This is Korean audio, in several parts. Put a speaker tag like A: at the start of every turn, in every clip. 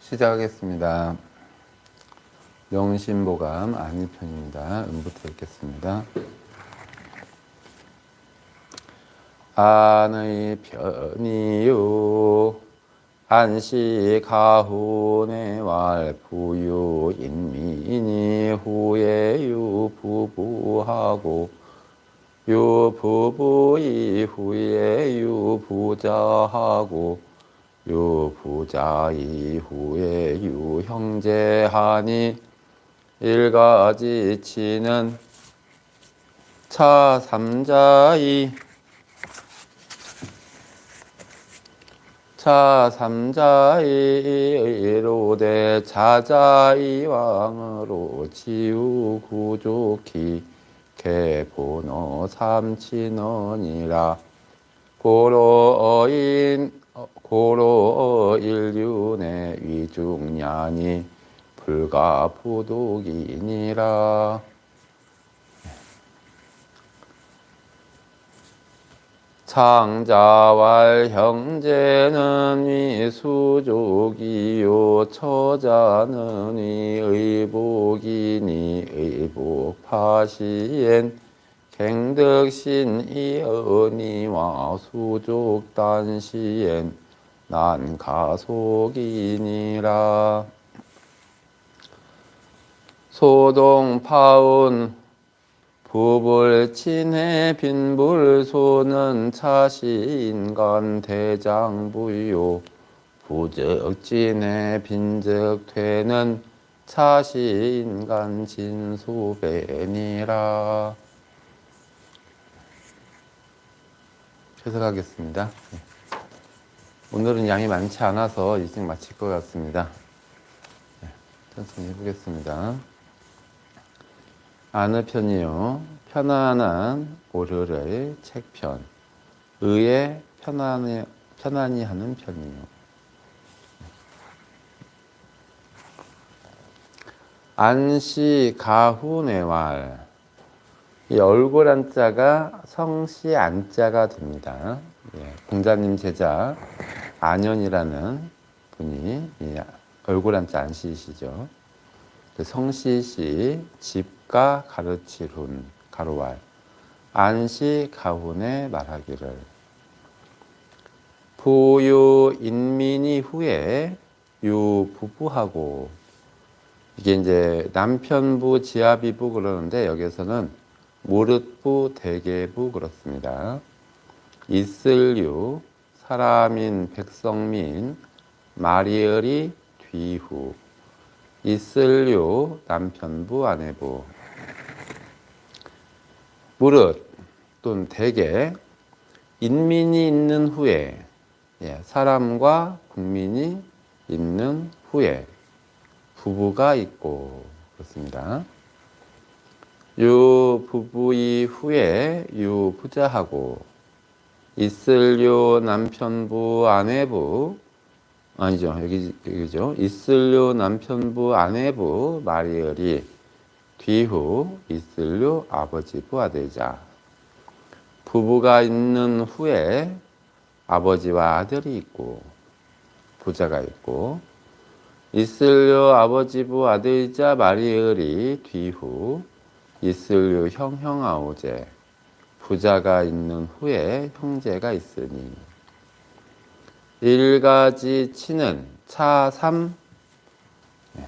A: 시작하겠습니다. 명심보감 안일편입니다. 음부터 읽겠습니다. 안의 편이요 안시 가훈의 왈 부유 인민이 후에 유 부부하고 유 부부 이후에 유 부자하고 유 부자 이후에 유 형제하니 일가지 치는 차 삼자이. 차 삼자이로대 자자이 왕으로 지우 구족히 개보노 삼친원이라. 고로인 고로 인륜의 위중년이 불가부독이니라. 창자왈 형제는 위수족이요 처자는 위의복이니 의복파시엔 갱득신 이언니와 수족 단시엔 난 가속이니라. 소동 파운 부불 친해 빈불 소는 차시 인간 대장부요. 부적진해 빈적되는 차시 인간 진수배니라. 해석하겠습니다. 오늘은 양이 많지 않아서 일찍 마칠 것 같습니다. 네, 천천히 해보겠습니다. 아는 편이요. 편안한 오르를 책편. 의에 편안히, 편안히 하는 편이요. 안시 가훈의왈. 이 얼굴 한자가 성시 안자가 됩니다. 예, 공자님 제자 안현이라는 분이 이 얼굴 한자 안시이시죠. 그 성시시 집가 가르치룬 가로왈 안시 가훈에 말하기를 부유 인민이 후에 유 부부하고 이게 이제 남편부 지아비부 그러는데 여기서는 무릇부 대개부 그렇습니다. 있을유 사람인 백성민 마리을이 뒤후 있을요 남편부 아내부 무릇 또는 대개 인민이 있는 후에 예, 사람과 국민이 있는 후에 부부가 있고 그렇습니다. 유 부부 이 후에 유 부자하고 있을요 남편부 아내부 아니죠. 여기, 여기죠. 있을요 남편부 아내부 마리얼이 뒤후 있을요 아버지부 아들자. 부부가 있는 후에 아버지와 아들이 있고 부자가 있고 있을요 아버지부 아들자 마리얼이 뒤후 있을요 형형 아오제 부자가 있는 후에 형제가 있으니 일가지 치는 차삼 네.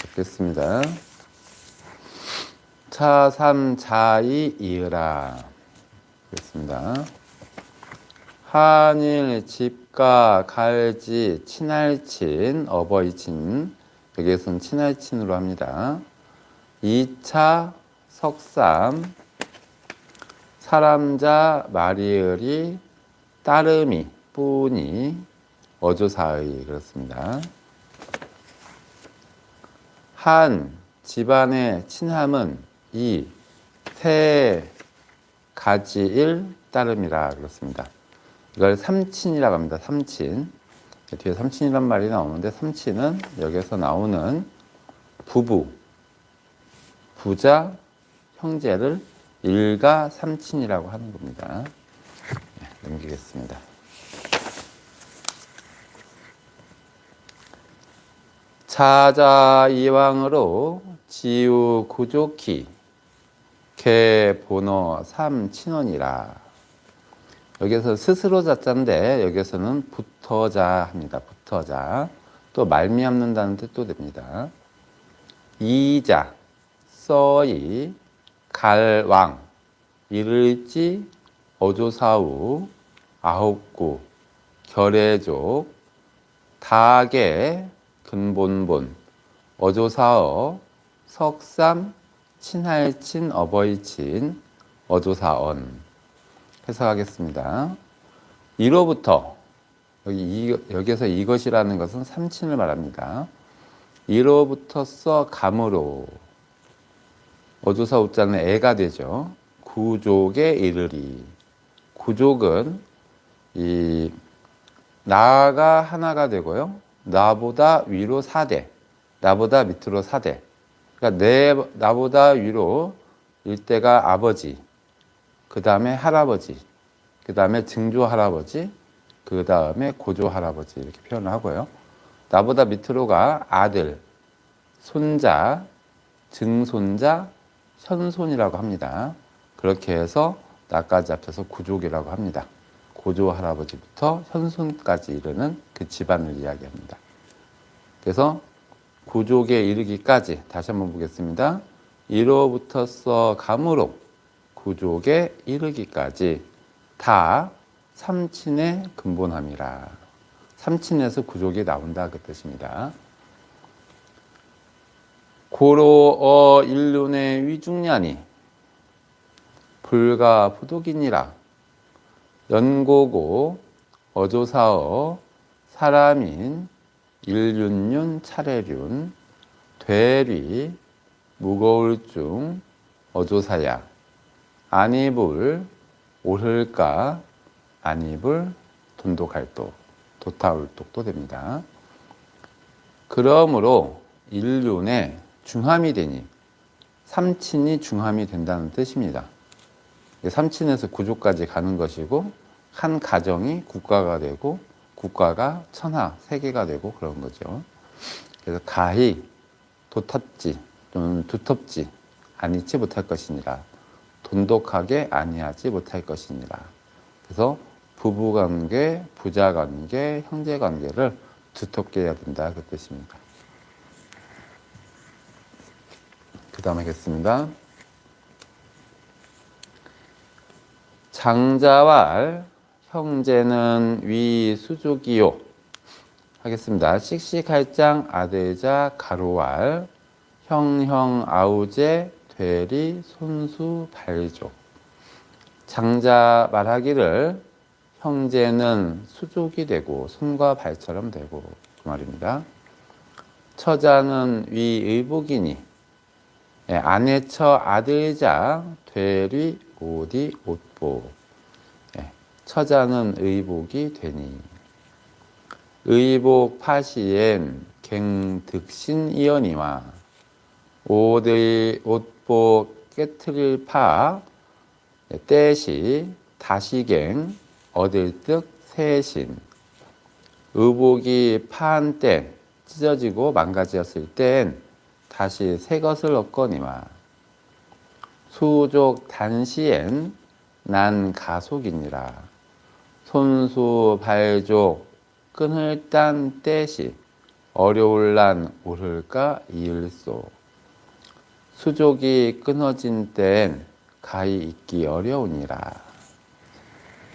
A: 적겠습니다. 차삼 자이 이으라 그렇습니다. 한일 집가 갈지 친할친 어버이친 여기에서는 친할친으로 합니다. 2차 석삼 사람자 마리을이 따름이 뿐이 어조사의 그렇습니다. 한 집안의 친함은 이 세 가지일 따름이라 그렇습니다. 이걸 삼친이라고 합니다. 삼친. 뒤에 삼친이란 말이 나오는데 삼친은 여기서 나오는 부부, 부자, 형제를 일가 삼친이라고 하는 겁니다. 네, 넘기겠습니다. 자자 이왕으로 지우 구조키 개 번호 삼친원이라 여기서 스스로 자자인데 여기서는 붙어자 합니다. 붙어자 또 말미암는다는 뜻도 됩니다. 이자 써이 갈왕 이를지 어조사우 아홉구 결의족 다계 근본본 어조사어 석삼 친할친 어버이친 어조사언 해석하겠습니다. 이로부터 여기 이, 여기서 이것이라는 것은 삼친을 말합니다. 이로부터 써 감으로 어조사 우자는 애가 되죠. 구족에 이르리. 구족은 이 나가 하나가 되고요. 나보다 위로 4대, 나보다 밑으로 4대. 그러니까 내 나보다 위로 일대가 아버지, 그 다음에 할아버지, 그 다음에 증조 할아버지, 그 다음에 고조 할아버지 이렇게 표현을 하고요. 나보다 밑으로가 아들, 손자, 증손자, 현손이라고 합니다. 그렇게 해서 나까지 합쳐서 구족이라고 합니다. 고조 할아버지부터 현손까지 이르는 그 집안을 이야기합니다. 그래서 구족에 이르기까지 다시 한번 보겠습니다. 이로부터서 감으로 구족에 이르기까지 다 삼친의 근본함이라. 삼친에서 구족이 나온다 그 뜻입니다. 고로 어 일륜의 위중년이 불가 부독이니라 연고고 어조사어 사람인 일륜륜 차례륜 되리 무거울 중 어조사야. 안이불 오를까? 안이불 돈독할도. 도타울독도 됩니다. 그러므로 일륜의 중함이 되니 삼친이 중함이 된다는 뜻입니다. 삼친에서 구조까지 가는 것이고 한 가정이 국가가 되고 국가가 천하 세계가 되고 그런 거죠. 그래서 가히 도탑지 또는 두텁지 아니지 못할 것이니라 돈독하게 아니하지 못할 것이니라. 그래서 부부 관계, 부자 관계, 형제 관계를 두텁게 해야 된다 그 뜻입니다. 그 다음 하겠습니다. 장자왈 형제는 위 수족이요 하겠습니다. 씩씩할장 아들자 가로왈 형형 아우제 되리 손수 발족 장자 말하기를 형제는 수족이 되고 손과 발처럼 되고 그 말입니다. 처자는 위 의복이니 예, 아내처 아들자 되리 오디 옷보. 예, 처자는 의복이 되니. 의복 파시엔 갱득신 이연이와 옷의 옷복 깨트릴 파 예, 떼시 다시갱 얻을 득 세신. 의복이 파한 때 찢어지고 망가졌을 땐 다시 새 것을 얻거니와 수족 단시엔 난 가속이니라 손수 발족 끈을 딴 때시 어려울 난 오를까 이을소 수족이 끊어진 땐 가히 있기 어려우니라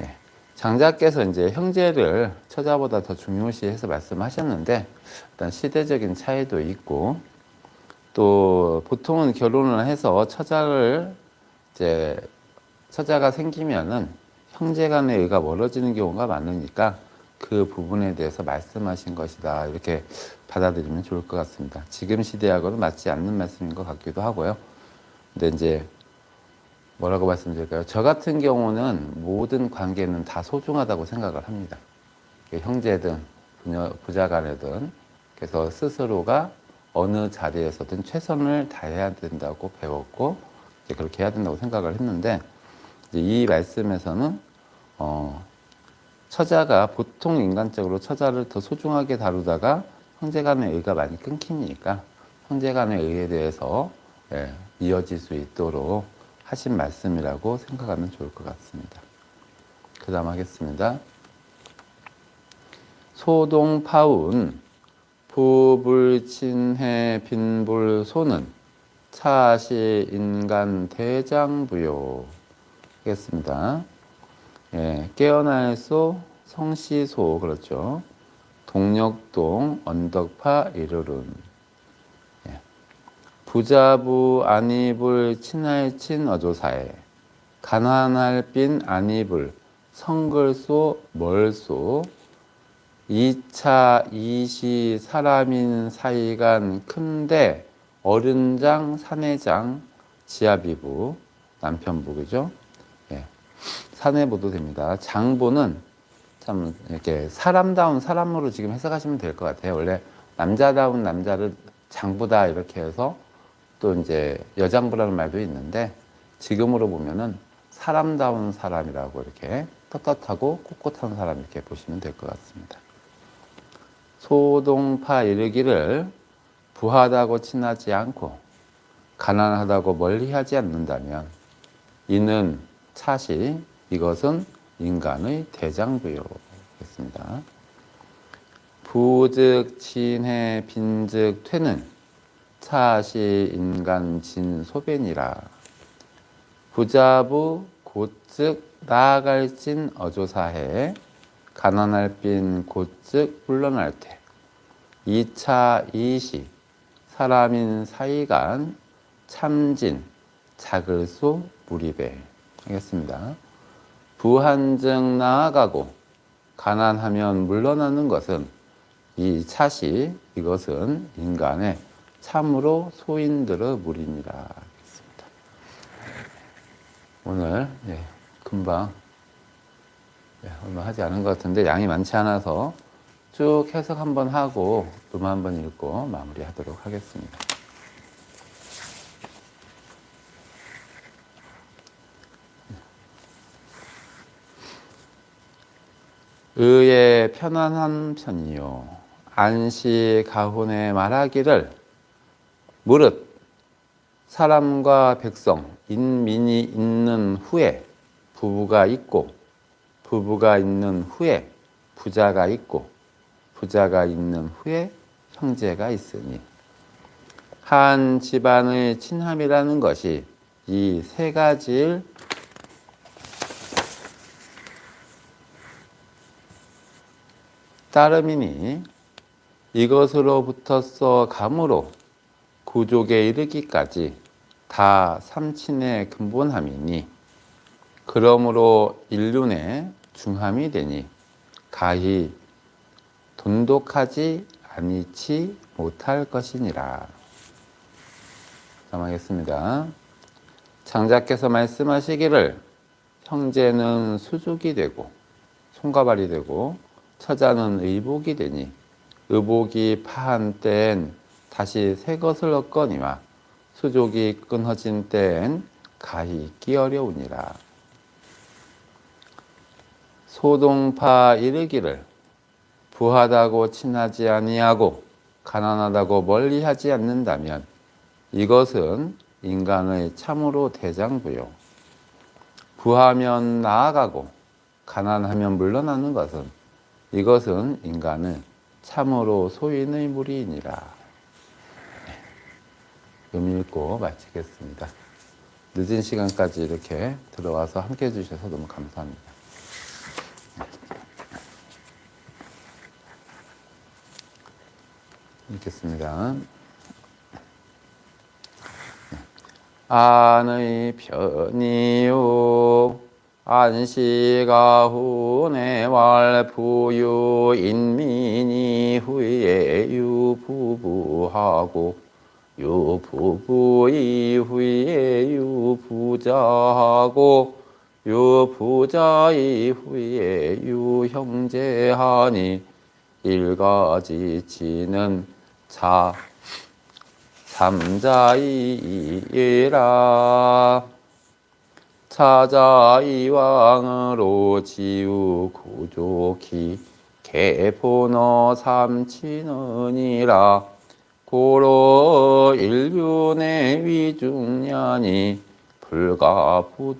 A: 예. 장자께서 이제 형제를 처자보다 더 중요시해서 말씀하셨는데 일단 시대적인 차이도 있고 또 보통은 결혼을 해서 처자를 이제 처자가 생기면은 형제 간의 의가 멀어지는 경우가 많으니까 그 부분에 대해서 말씀하신 것이다 이렇게 받아들이면 좋을 것 같습니다. 지금 시대하고는 맞지 않는 말씀인 것 같기도 하고요. 근데 이제 뭐라고 말씀드릴까요? 저 같은 경우는 모든 관계는 다 소중하다고 생각을 합니다. 형제든 부자간에든 그래서 스스로가 어느 자리에서든 최선을 다해야 된다고 배웠고 그렇게 해야 된다고 생각을 했는데 이 말씀에서는 어, 처자가 보통 인간적으로 처자를 더 소중하게 다루다가 형제 간의 의가 많이 끊기니까 형제 간의 의에 대해서 예, 이어질 수 있도록 하신 말씀이라고 생각하면 좋을 것 같습니다. 그 다음 하겠습니다. 소동 파운 부불친해 빈불소는 차시 인간 대장부요 하겠습니다. 예, 깨어날 소 성시소 그렇죠. 동력동 언덕파 이르룬 예. 부자부 안이불 친할친 어조사에 가난할 빈 안이불 성글소 멀소 이차 이시 사람인 사이간 큰데 어른장 사내장 지아비부 남편부 그죠? 예. 사내부도 됩니다. 장부는 참 이렇게 사람다운 사람으로 지금 해석하시면 될 것 같아요. 원래 남자다운 남자를 장부다 이렇게 해서 또 이제 여장부라는 말도 있는데 지금으로 보면은 사람다운 사람이라고 이렇게 떳떳하고 꼿꼿한 사람 이렇게 보시면 될 것 같습니다. 소동파 이르기를 부하다고 친하지 않고 가난하다고 멀리하지 않는다면 이는 차시 이것은 인간의 대장부요겠습니다. 부즉 진해 빈즉 퇴는 차시 인간 진 소변이라 부자부 곧즉 나아갈 진 어조사해 가난할 빈 곧즉 물러날 때 2차 이시 사람인 사이간 참진 작을소 무리배 하겠습니다. 부한증 나아가고 가난하면 물러나는 것은 이 차시 이것은 인간의 참으로 소인들의 하겠습니다. 오늘 예, 금방 예, 얼마 하지 않은 것 같은데 양이 많지 않아서 쭉 해석 한번 하고 음 한번 읽고 마무리하도록 하겠습니다. 의의 편안한 편이요 안시 가훈에 말하기를 무릇 사람과 백성 인민이 있는 후에 부부가 있고 부부가 있는 후에 부자가 있고 부자가 있는 후에 형제가 있으니 한 집안의 친함이라는 것이 이 세 가지를 따름이니 이것으로부터서 감으로 구족에 이르기까지 다 삼친의 근본함이니 그러므로 인륜의 중함이 되니 가히 돈독하지 아니치 못할 것이니라. 넘어가겠습니다. 장자께서 말씀하시기를 형제는 수족이 되고 손과 발이 되고 처자는 의복이 되니 의복이 파한 때엔 다시 새 것을 얻거니와 수족이 끊어진 때엔 가히 있기 어려우니라. 소동파 이르기를 부하다고 친하지 아니하고 가난하다고 멀리하지 않는다면 이것은 인간의 참으로 대장부요. 부하면 나아가고 가난하면 물러나는 것은 이것은 인간은 참으로 소인의 무리이니라. 네. 음 읽고 마치겠습니다. 늦은 시간까지 이렇게 들어와서 함께 해주셔서 너무 감사합니다. 읽겠습니다. 안의 편이요 안시가훈의 왈부유 인민이 후에 유부부하고 유부부 이후에 유부자하고 유부자 이후에 유형제하니 일가지치는 자 삼자이라. 차자 이왕으로 지우 고조키 개포너 삼치느니라. 고로 일륜의 위중년이 불가부득이니라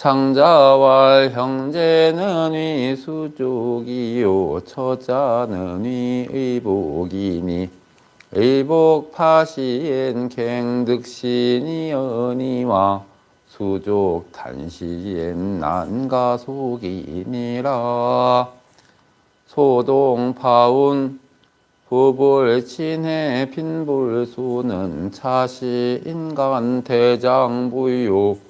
A: 창자왈 형제는 위 수족이요 처자는 위 의복이니 의복 파시엔 갱득신이 언니와 수족 단시엔 난가속이니라. 소동 파운 부불 친해 빈불수는 차시 인간 대장부요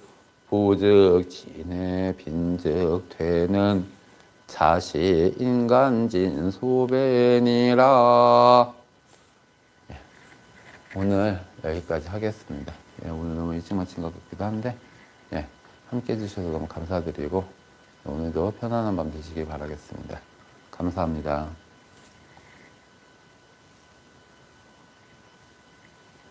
A: 부즉 진해 빈즉 되는 자시 인간진 소배니라 예, 오늘 여기까지 하겠습니다. 예, 오늘 너무 일찍 마친 것 같기도 한데 예, 함께 해주셔서 너무 감사드리고 오늘도 편안한 밤 되시길 바라겠습니다. 감사합니다.